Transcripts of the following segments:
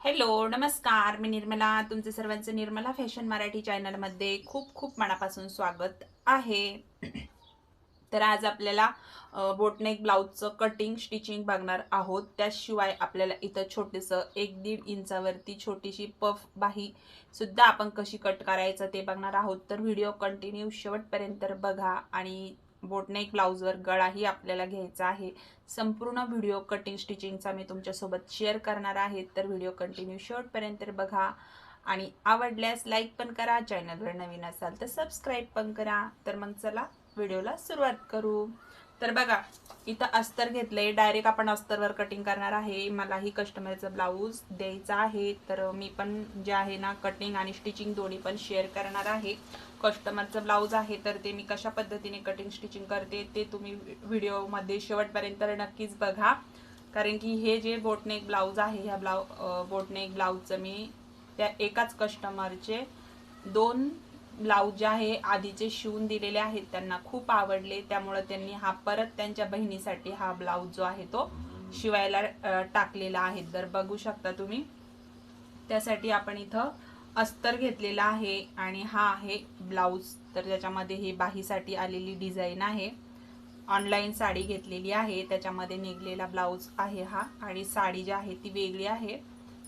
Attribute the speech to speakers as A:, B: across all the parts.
A: Hello नमस्कार. मी निर्मला. तुमचे सर्वांचं निर्मला फॅशन मराठी चॅनलमध्ये खूप खूप मनापासून स्वागत आहे. तर आज आपल्याला बोटनेक ब्लाऊजचं कटिंग स्टिचिंग बघणार आहोत. त्याशिवाय आपल्याला इथं छोटंसं एक दीड इंचावरती छोटीशी पफ बाही सुद्धा आपण कशी कट करायचं ते बघणार आहोत. तर व्हिडिओ कंटिन्यू शेवटपर्यंत बघा आणि बोटनेक ब्लाऊजवर गळाही आपल्याला घ्यायचा आहे. संपूर्ण व्हिडिओ कटिंग स्टिचिंगचा मी तुमच्यासोबत शेअर करणार आहे. तर व्हिडिओ कंटिन्यू शेवटपर्यंत बघा. आणि आवडल्यास लाईक पण करा. चॅनलवर नवीन असाल तर सबस्क्राईब पण करा. तर मग चला व्हिडिओला सुरुवात करू. तर बघा इथं अस्तर घेतलंय. डायरेक्ट आपण अस्तरवर कटिंग करणार आहे. मलाही कस्टमरचं ब्लाऊज द्यायचं आहे. तर मी पण जे आहे ना कटिंग आणि स्टिचिंग दोन्ही पण शेअर करणार आहे. कस्टमरचं ब्लाऊज आहे तर ते मी कशा पद्धतीने कटिंग स्टिचिंग करते ते तुम्ही व्हिडिओमध्ये शेवटपर्यंत नक्कीच बघा. कारण की हे जे बोटनेक ब्लाऊज आहे ह्या ब्लाऊ बोटनेक ब्लाऊजचं मी त्या एकाच कस्टमरचे दोन ब्लाऊज जे आहे आधीचे शिवून दिलेले आहेत त्यांना खूप आवडले. त्यामुळे त्यांनी हा परत त्यांच्या बहिणीसाठी हा ब्लाऊज जो आहे तो शिवायला टाकलेला आहे. तर बघू शकता तुम्ही. त्यासाठी आपण इथं अस्तर घेतलेला आहे आणि हा आहे ब्लाऊज. तर त्याच्यामध्ये ही बाहीसाठी आलेली डिझाईन आहे. ऑनलाईन साडी घेतलेली आहे. त्याच्यामध्ये निघलेला ब्लाऊज आहे हा आणि साडी जी आहे ती वेगळी आहे.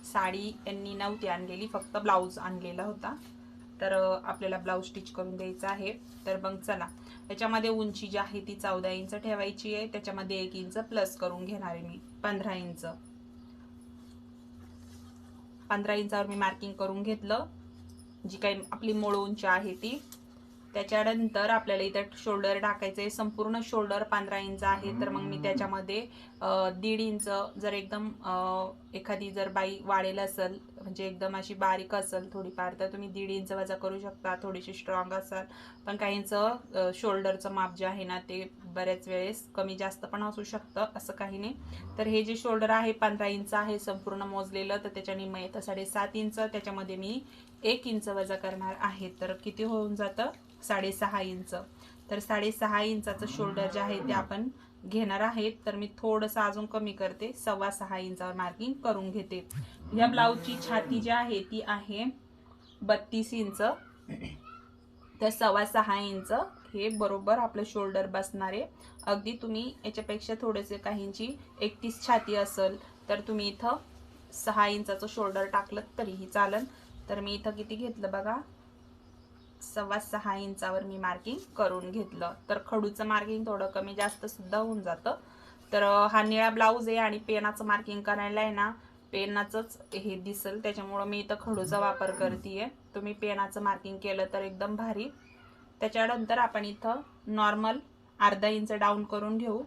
A: साडी त्यांनी नव्हती आणलेली फक्त ब्लाऊज आणलेला होता. तर आपल्याला ब्लाऊज स्टिच करून द्यायचा आहे. तर मग चला. त्याच्यामध्ये उंची जी आहे ती चौदा इंच ठेवायची आहे. त्याच्यामध्ये एक इंच प्लस करून घेणार आहे मी. पंधरा इंच. पंधरा इंचावर मी मार्किंग करून घेतलं. जी काही आपली मूळ उंची आहे ती त्याच्यानंतर आपल्याला इथं शोल्डर टाकायचे संपूर्ण शोल्डर पंधरा इंच आहे. तर मग मी त्याच्यामध्ये दीड इंच जर एकदम एखादी जर बाई वाढेल असेल म्हणजे एकदम अशी बारीक असेल थोडीफार तर तुम्ही दीड इंच वजा करू शकता. थोडीशी स्ट्रॉंग असाल. पण काहींचं शोल्डरचं माप जे आहे ना ते बऱ्याच वेळेस कमी जास्त पण असू शकतं असं काही नाही. तर हे जे शोल्डर आहे पंधरा इंच आहे संपूर्ण मोजलेलं तर त्याच्याने मग येतं साडेसात इंच त्याच्यामध्ये मी एक इंच वजा करणार आहे. तर किती होऊन जातं? साडेसहा इंच. तर साडेसहा इंचाचं शोल्डर जे आहे ते आपण घेणार आहेत. तर मी थोडंसं अजून कमी करते. सव्वा सहा इंचावर मार्किंग करून घेते. या ब्लाऊजची छाती जी आहे ती आहे बत्तीस इंच. तर सव्वा सहा इंच हे बरोबर आपलं शोल्डर बसणार आहे. अगदी तुम्ही याच्यापेक्षा थोडेसे काहींची एकतीस छाती असेल तर तुम्ही इथं सहा इंचाचं शोल्डर टाकलं तरीही चालेल. तर मी इथं किती घेतलं बघा? सव्वा सहा इंचावर मी मार्किंग करून घेतलं. तर खडूचं मार्किंग थोडं कमी जास्त सुद्धा होऊन जातं. तर हा निळा ब्लाऊज आहे आणि पेनाचं मार्किंग करायला आहे ना पेनाचंच हे दिसेल. त्याच्यामुळं मी इथं खडूचा वापर करते तुम्ही पेनाचं मार्किंग केलं तर एकदम भारी. त्याच्यानंतर आपण इथं नॉर्मल अर्धा इंच डाऊन करून घेऊ.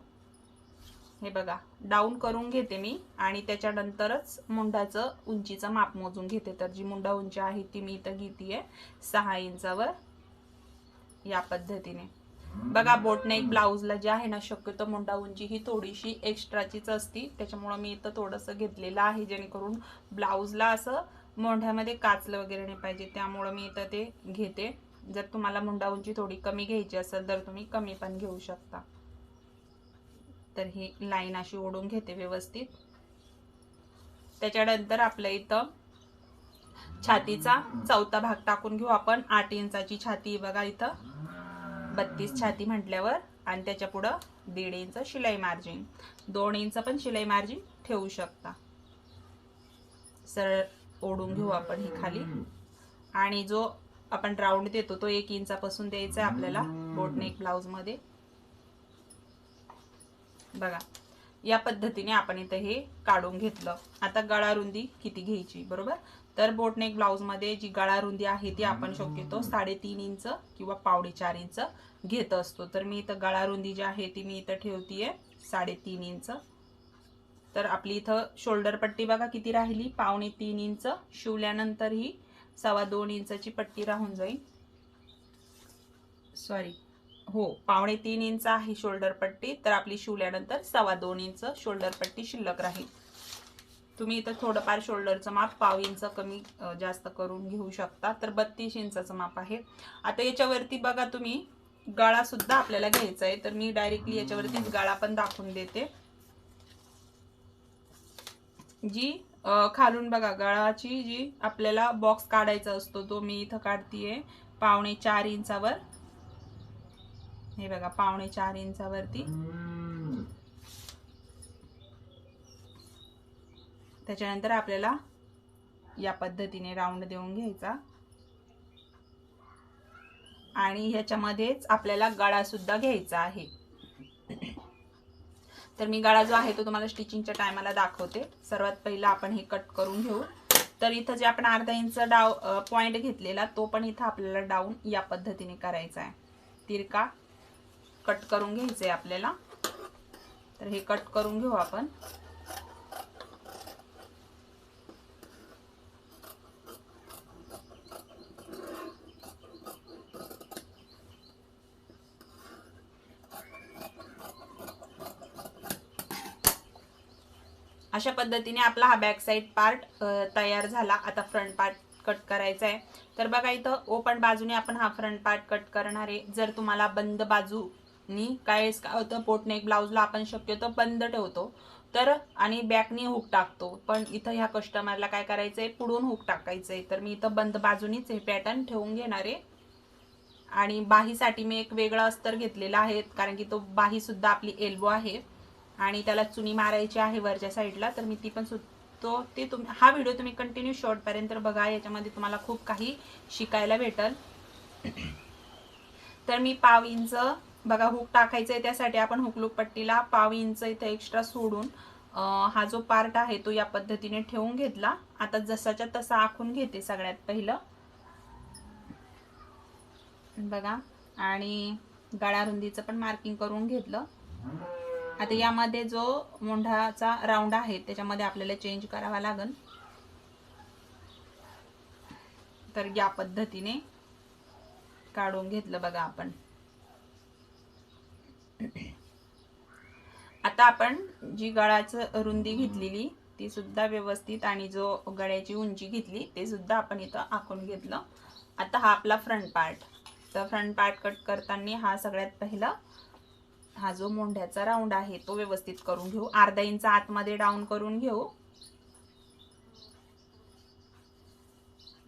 A: हे बघा डाऊन करून घेते मी आणि त्याच्यानंतरच मुंडाचं उंचीचं माप मोजून घेते. तर जी मुंडा उंची आहे ती मी इथं घेते सहा इंचावर या पद्धतीने. बघा बोटनेक ब्लाऊजला जे आहे ना शक्यतो मुंडा उंची ही थोडीशी एक्स्ट्राचीच असती. त्याच्यामुळं मी इथं थोडंसं घेतलेलं आहे जेणेकरून ब्लाऊजला असं मोंढ्यामध्ये काचलं वगैरे नाही पाहिजे. त्यामुळं मी इथं ते घेते. जर तुम्हाला मुंडा उंची थोडी कमी घ्यायची असेल तर तुम्ही कमी पण घेऊ शकता. तर ही लाईन अशी ओढून घेते व्यवस्थित. त्याच्यानंतर आपल्या इथं छातीचा चौथा भाग टाकून घेऊ आपण. आठ इंचाची छाती बघा इथं. बत्तीस छाती म्हटल्यावर आणि त्याच्या पुढं दीड इंच शिलाई मार्जिन. दोन इंच पण शिलाई मार्जिन ठेवू शकता. सरळ ओढून घेऊ आपण ही खाली. आणि जो आपण राऊंड देतो तो एक इंचापासून द्यायचा आहे आपल्याला. बोटनेक ब्लाऊजमध्ये बघा या पद्धतीने आपण इथं हे काढून घेतलं. आता गळा रुंदी किती घ्यायची बरोबर? तर बोटनेक ब्लाऊजमध्ये जी गळा रुंदी आहे ती आपण शक्यतो साडेतीन इंच किंवा पावणे चार इंच घेत असतो. तर मी इथं गळा रुंदी जी आहे ती मी इथं ठेवतीये साडेतीन इंच. तर आपली इथं शोल्डर पट्टी बघा किती राहिली पावणे तीन इंच. शिवल्यानंतर ही सव्वा दोन इंचाची पट्टी राहून जाईल. सॉरी हो पावणे तीन इंच आहे शोल्डर पट्टी तर आपली शिवल्यानंतर सव्वा दोन इंच शोल्डर पट्टी शिल्लक राहील. तुम्ही इथं थोडंफार शोल्डरचं माप पाव इंच कमी जास्त करून घेऊ शकता. तर बत्तीस इंचाचं माप आहे. आता याच्यावरती बघा तुम्ही गळा सुद्धा आपल्याला घ्यायचा आहे. तर मी डायरेक्टली याच्यावरतीच गळा पण दाखवून देते. जी खालून बघा गळाची जी आपल्याला बॉक्स काढायचा असतो तो मी इथं काढतीये. पावणे चार इंचावर हे बघा पावणे चार इंचावरती. त्याच्यानंतर आपल्याला या पद्धतीने राऊंड देऊन घ्यायचा. आणि ह्याच्यामध्येच आपल्याला गळा सुद्धा घ्यायचा आहे. तर मी गळा जो आहे तो तुम्हाला स्टिचिंगच्या टायमाला दाखवते. सर्वात पहिला आपण हे कट करून घेऊ. तर इथं जे आपण अर्धा इंच डाव पॉइंट घेतलेला तो पण इथं आपल्याला डाऊन या पद्धतीने करायचा आहे. तिरका कट करून घ्यायचं आहे आपल्याला. तर हे कट करून घेऊ आपण. अशा पद्धतीने आपला हा बॅक साईड पार्ट तयार झाला. आता फ्रंट पार्ट कट करायचा आहे. तर बघा इथं ओपन बाजूने आपण हा फ्रंट पार्ट कट करणार आहे. जर तुम्हाला बंद बाजू नी काय काय होतं पोटनेक ब्लाऊजला आपण शक्यतो बंद ठेवतो. तर आणि बॅकनी हुक टाकतो. पण इथं ह्या कस्टमरला काय करायचंय पुढून हुक टाकायचंय. तर मी इथं बंद बाजूनीच हे पॅटर्न ठेवून घेणार आहे. आणि बाहीसाठी मी एक वेगळा अस्तर घेतलेला आहे कारण की तो बाही सुद्धा आपली एल्बो आहे. आणि त्याला चुनी मारायची आहे वरच्या साईडला तर मी ती पण सु तो ते तुम्ही हा व्हिडिओ तुम्ही कंटिन्यू शॉर्टपर्यंत बघा. याच्यामध्ये तुम्हाला खूप काही शिकायला भेटल. तर मी पाव इंच बघा हुक टाकायचं आहे त्यासाठी आपण हुकलूक पट्टीला पाव इंच इथे एक्स्ट्रा सोडून हा जो पार्ट आहे तो या पद्धतीने ठेवून घेतला. आता जसाच्या तसा आखून घेते सगळ्यात पहिलं. बघा आणि गळा रुंदीचं पण मार्किंग करून घेतलं. आता यामध्ये जो मोंढाचा राऊंड आहे त्याच्यामध्ये आपल्याला चेंज करावा लागेल तर या पद्धतीने काढून घेतलं बघा आपण. आता आपण जी गळाचं रुंदी घेतलेली ती सुद्धा व्यवस्थित आणि जो गळ्याची उंची घेतली ते सुद्धा आपण इथं आखून घेतलं. आता हा आपला फ्रंट पार्ट तर फ्रंट पार्ट कट करताना हा सगळ्यात पहिला हा जो मोंढ्याचा राऊंड आहे तो व्यवस्थित करून घेऊ. अर्धा इंच आतमध्ये डाऊन करून घेऊ.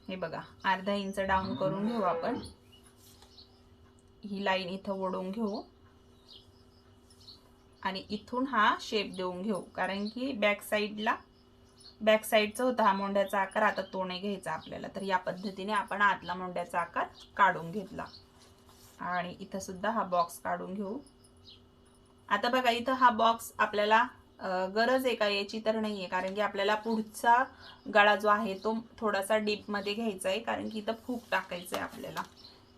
A: हे बघा अर्धा इंच डाऊन करून घेऊ आपण. ही लाईन इथं ओढून घेऊ. आणि इथून हा शेप देऊन घेऊ. कारण की बॅक साईडला बॅक साईडचा होता हा मोंड्याचा आकार आता तो नाही घ्यायचा आपल्याला. तर या पद्धतीने आपण आतला मोंड्याचा आकार काढून घेतला. आणि इथं सुद्धा हा बॉक्स काढून घेऊ. आता बघा इथं हा बॉक्स आपल्याला गरज आहे का याची तर नाही आहे कारण की आपल्याला पुढचा गळा जो आहे तो थोडासा डीपमध्ये घ्यायचा आहे. कारण की इथं फूक टाकायचं आहे आपल्याला.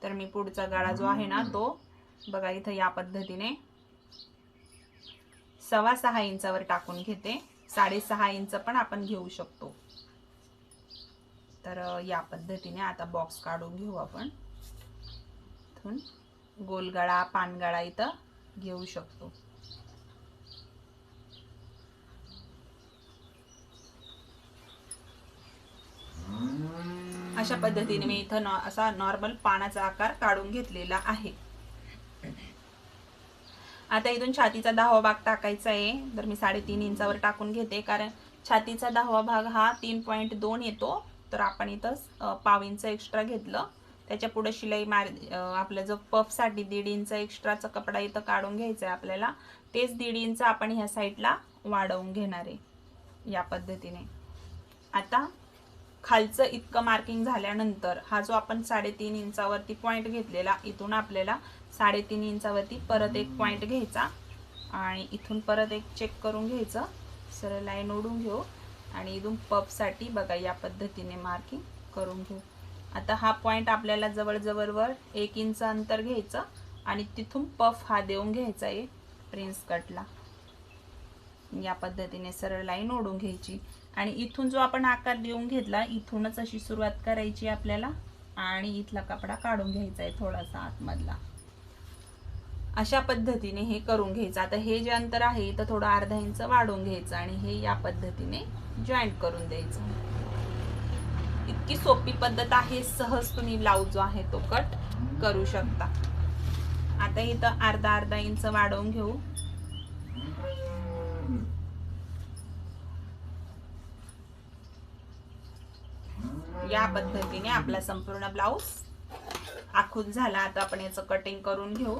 A: तर मी पुढचा गळा जो आहे ना तो बघा इथं या पद्धतीने सव्वा सहा इंचावर टाकून घेते. साडेसहा इंच पण आपण घेऊ शकतो. तर या पद्धतीने आता बॉक्स काढून घेऊ आपण. इथून गोलगळा पानगळा इथं घेऊ शकतो. अशा पद्धतीने मी इथं नॉ असा नॉर्मल पानाचा आकार काढून घेतलेला आहे. आता इथून छातीचा दहावा भाग टाकायचा आहे तर मी साडेतीन इंचावर टाकून घेते कारण छातीचा दहावा भाग हा तीन पॉईंट दोन येतो. तर आपण इथं पाव इंच एक्स्ट्रा घेतलं. त्याच्या पुढे शिलाई मार आपलं जो पफसाठी दीड इंच एक्स्ट्राचा कपडा इथं काढून घ्यायचा आहे आपल्याला. तेच दीड इंच आपण ह्या साईडला वाढवून घेणार आहे या पद्धतीने. आता खालचं इतकं मार्किंग झाल्यानंतर हा जो आपण साडेतीन इंचावरती पॉईंट घेतलेला इथून आपल्याला साडेतीन इंचावरती परत एक पॉईंट घ्यायचा. आणि इथून परत एक चेक करून घ्यायचं. सरळ लाईन ओढून घेऊ. आणि इथून पपसाठी बघा या पद्धतीने मार्किंग करून घेऊ. आता हा पॉईंट आपल्याला जवळजवळवर एक इंच अंतर घ्यायचं. आणि तिथून पफ हा देऊन घ्यायचा आहे प्रिन्स कटला या पद्धतीने सरळ लाईन ओढून घ्यायची. आणि इथून जो आपण आकार देऊन घेतला इथूनच अशी सुरुवात करायची आपल्याला. आणि इथला कपडा काढून घ्यायचा आहे थोडासा आतमधला. अशा पद्धतीने हे करून घ्यायचं. आता हे जे अंतर आहे इथं थोडं अर्धा इंच वाढवून घ्यायचं आणि हे या पद्धतीने जॉईंट करून द्यायचं. इतकी सोपी पद्धत आहे सहज तुम्ही ब्लाऊज जो आहे तो कट करू शकता. आता इथं अर्धा अर्धा इंच वाढवून घेऊ. या पद्धतीने आपला संपूर्ण ब्लाऊज आखून झाला. आता आपण याचं कटिंग करून घेऊ.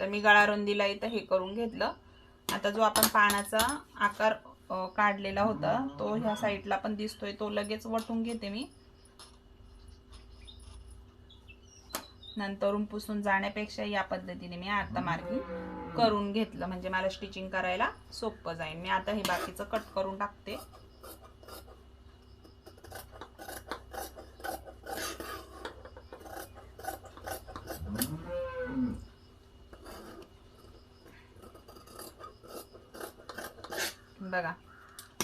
A: तर मी गळा रुंदीला इथं हे करून घेतलं. आता जो आपण पानाचा आकार काढलेला होता तो ह्या साईडला पण दिसतोय. तो लगेच वटून घेते मी. नंतरून पुसून जाण्यापेक्षा या पद्धतीने मी आता मार्किंग करून घेतलं. म्हणजे मला स्टिचिंग करायला सोपं जाईल. मी आता हे बाकीचं कट करून टाकते. बघा.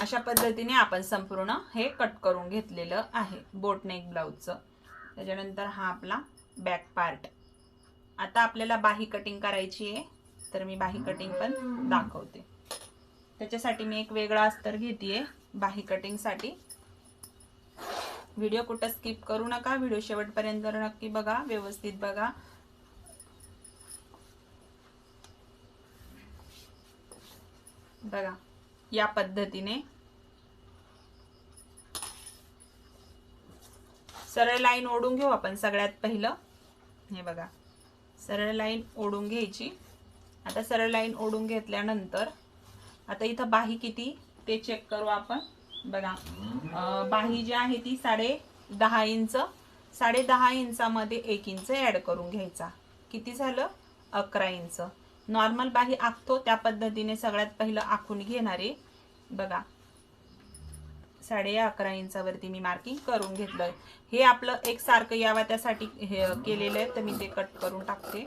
A: अशा पद्धतीने आपण संपूर्ण हे कट करून घेतलेलं आहे बोटनेक ब्लाऊजचं त्याच्यानंतर हा आपला बॅक पार्ट आता आपल्याला बाही कटिंग करायची आहे तर मी बाही कटिंग पण दाखवते. त्याच्यासाठी मी एक वेगळा अस्तर घेते बाही कटिंगसाठी व्हिडिओ कुठं स्किप करू नका व्हिडिओ शेवटपर्यंत नक्की बघा व्यवस्थित बघा. बघा. या पद्धतीने. सरळ लाईन ओढून घेऊ आपण सगळ्यात पहिलं. हे बघा. सरळ लाईन ओढून घ्यायची. आता सरळ लाईन ओढून घेतल्यानंतर आता इथं बाही किती ते चेक करू आपण. बघा. बाही जी आहे ती साडे दहा इंच. साडे दहा इंचामध्ये एक इंच ॲड करून घ्यायचा. किती झालं? अकरा इंच. नॉर्मल बाही आखतो त्या पद्धतीने सगळ्यात पहिलं आखून घेणारे बघा. साडे अकरा इंचावरती मी मार्किंग करून घेतलंय. हे आपलं एक सारखं यावं त्यासाठी हे केलेलं आहे तर मी ते कट करून टाकते.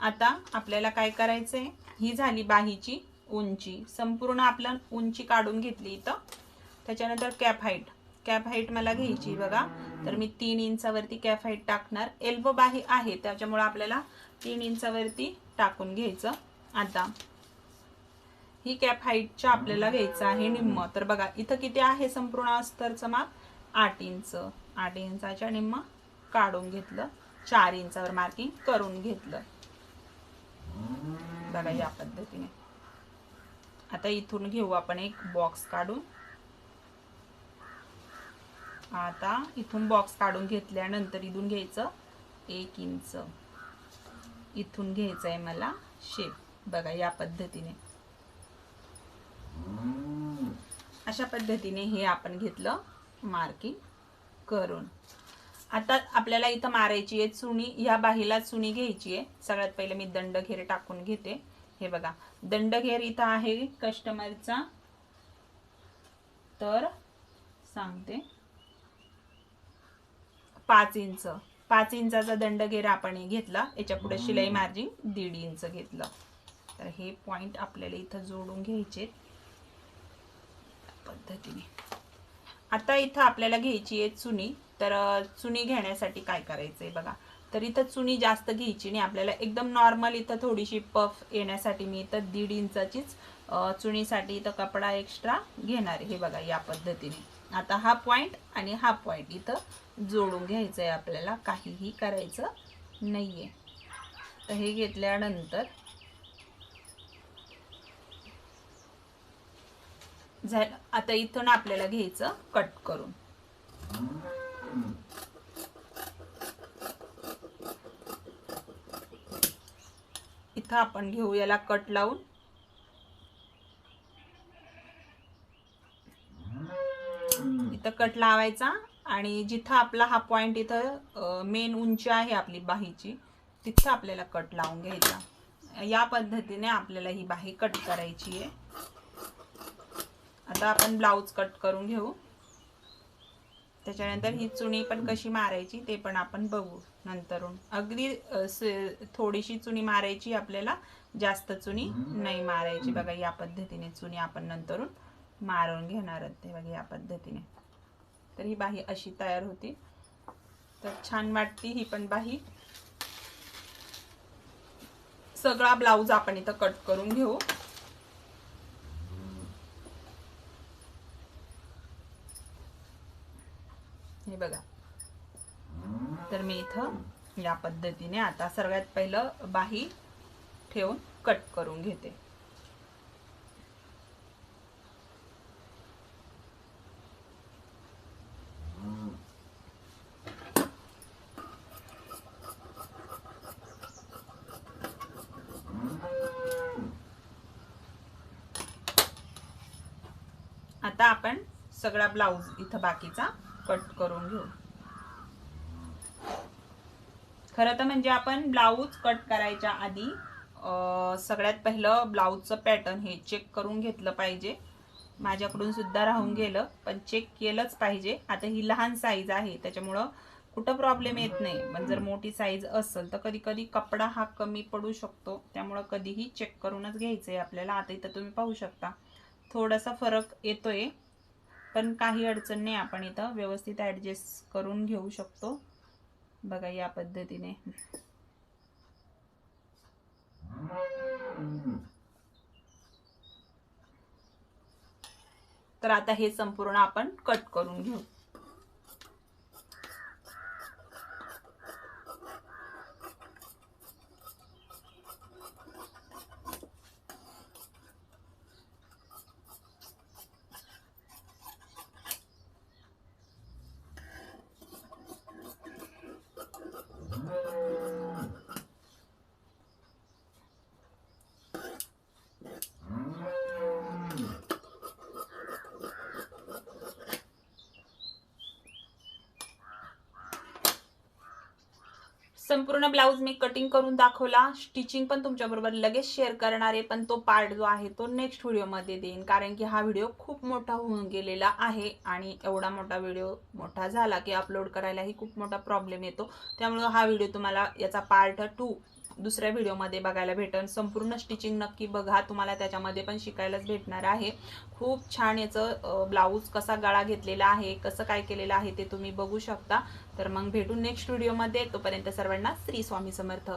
A: आता आपल्याला काय करायचंय? ही झाली बाहीची उंची. संपूर्ण आपलं उंची काढून घेतली इथं. त्याच्यानंतर कॅप हाईट कॅप हाईट मला घ्यायची बघा. तर मी तीन इंचावरती कॅप हाईट टाकणार. एल्बो बाही आहे त्याच्यामुळे आपल्याला तीन इंचावरती टाकून घ्यायचं. आता ही कॅप हाईटच्या आपल्याला घ्यायचं आहे निम्म. तर बघा इथं किती आहे संपूर्ण अस्तरचं माप? आठ इंच. आठ इंचाच्या निम्म काढून घेतलं. चार इंचावर मार्किंग करून घेतलं. बघा या पद्धतीने. आता इथून घेऊ आपण एक बॉक्स काढून. आता इथून बॉक्स काढून घेतल्यानंतर इथून घ्यायचं एक इंच. इथून घ्यायचं आहे मला शेप बघा या पद्धतीने. अशा पद्धतीने हे आपण घेतलं मार्किंग करून. आता आपल्याला इथं मारायची आहे चुणी. या बाहीला चुणी घ्यायची आहे. सगळ्यात पहिले मी दंडघेर टाकून घेते. हे बघा दंडघेर इथं आहे कस्टमरचा तर सांगते. पाच इंच. पाच इंचाचा दंडघेर आपण घेतला. याच्यापुढे शिलाई मार्जिन दीड इंच घेतलं. तर हे पॉइंट आपल्याला इथं जोडून घ्यायचे. पद्धतीने. आता इथं आपल्याला घ्यायची आहे चुनी. तर चुनी घेण्यासाठी काय करायचंय बघा. तर इथं चुनी जास्त घ्यायची नाही. आपल्याला एकदम नॉर्मल इथं थोडीशी पफ येण्यासाठी मी इथं दीड इंचाचीच चुनीसाठी इथं कपडा एक्स्ट्रा घेणार आहे. हे बघा या पद्धतीने. आता हा पॉइंट आणि हा पॉइंट इथं जोडून घ्यायचं आहे आपल्याला. काहीही करायचं नाहीये. तर हे घेतल्यानंतर झालं आता इथून आपल्याला घ्यायचं कट करून. इथं आपण घेऊ याला कट लावून. इथं कट लावायचा आणि जिथं आपला हा पॉईंट इथं मेन उंची आहे आपली बाहीची तिथं आपल्याला कट लावून घ्यायचा. या पद्धतीने आपल्याला ही बाही कट करायची आहे. आता आपण ब्लाऊज कट करून घेऊ. त्याच्यानंतर ही चुणी पण कशी मारायची ते पण आपण बघू नंतरून. अगदी थोडीशी चुणी मारायची आपल्याला जास्त चुनी नाही मारायची. बघा या पद्धतीने चुनी आपण नंतरून मारून घेणार आहोत ते बघा या पद्धतीने. तर ही बाही अशी तयार होती. तर छान वाटती ही पण बाही. सगळा ब्लाऊज आपण इथं कट करून घेऊ. हे बघा. तर मी इथं या पद्धतीने आता सगळ्यात पहिलं बाही ठेवून कट करून घेते. आता आपण सगळा ब्लाऊज इथं बाकीचा कट करून घेऊ. खरं तर म्हणजे आपण ब्लाऊज कट करायच्या आधी सगळ्यात पहिलं ब्लाऊजचं पॅटर्न हे चेक करून घेतलं पाहिजे. माझ्याकडून सुद्धा राहून गेलं पण चेक केलंच पाहिजे. आता ही लहान साईज आहे त्याच्यामुळं कुठं प्रॉब्लेम येत नाही. पण जर मोठी साईज असेल तर कधी कधी कपडा हा कमी पडू शकतो. त्यामुळं कधीही चेक करूनच घ्यायचं आहे आपल्याला. आता इथं तुम्ही पाहू शकता. थोडासा फरक येतोय पण काही अडचण नाही आपण इथं व्यवस्थित ॲडजस्ट करून घेऊ शकतो. बघा या पद्धतीने. तर आता हे संपूर्ण आपण कट करून घेऊ. संपूर्ण ब्लाऊज मी कटिंग करून दाखवला. स्टिचिंग पण तुमच्याबरोबर लगेच शेअर करणार आहे पण तो पार्ट जो आहे तो नेक्स्ट व्हिडिओमध्ये देईन. कारण की हा व्हिडिओ खूप मोठा होऊन गेलेला आहे आणि एवढा मोठा व्हिडिओ मोठा झाला की अपलोड करायलाही खूप मोठा प्रॉब्लेम येतो. त्यामुळं हा व्हिडिओ तुम्हाला याचा पार्ट टू दुसऱ्या व्हिडिओमध्ये बघायला भेटन. संपूर्ण स्टिचिंग नक्की बघा. तुम्हाला त्याच्यामध्ये पण शिकायलाच भेटणार आहे. खूप छान याचं ब्लाऊज कसा गळा घेतलेला आहे कसं काय केलेलं आहे ते तुम्ही बघू शकता. तर मग भेटून नेक्स्ट व्हिडिओमध्ये तोपर्यंत सर्वांना श्री स्वामी समर्थ.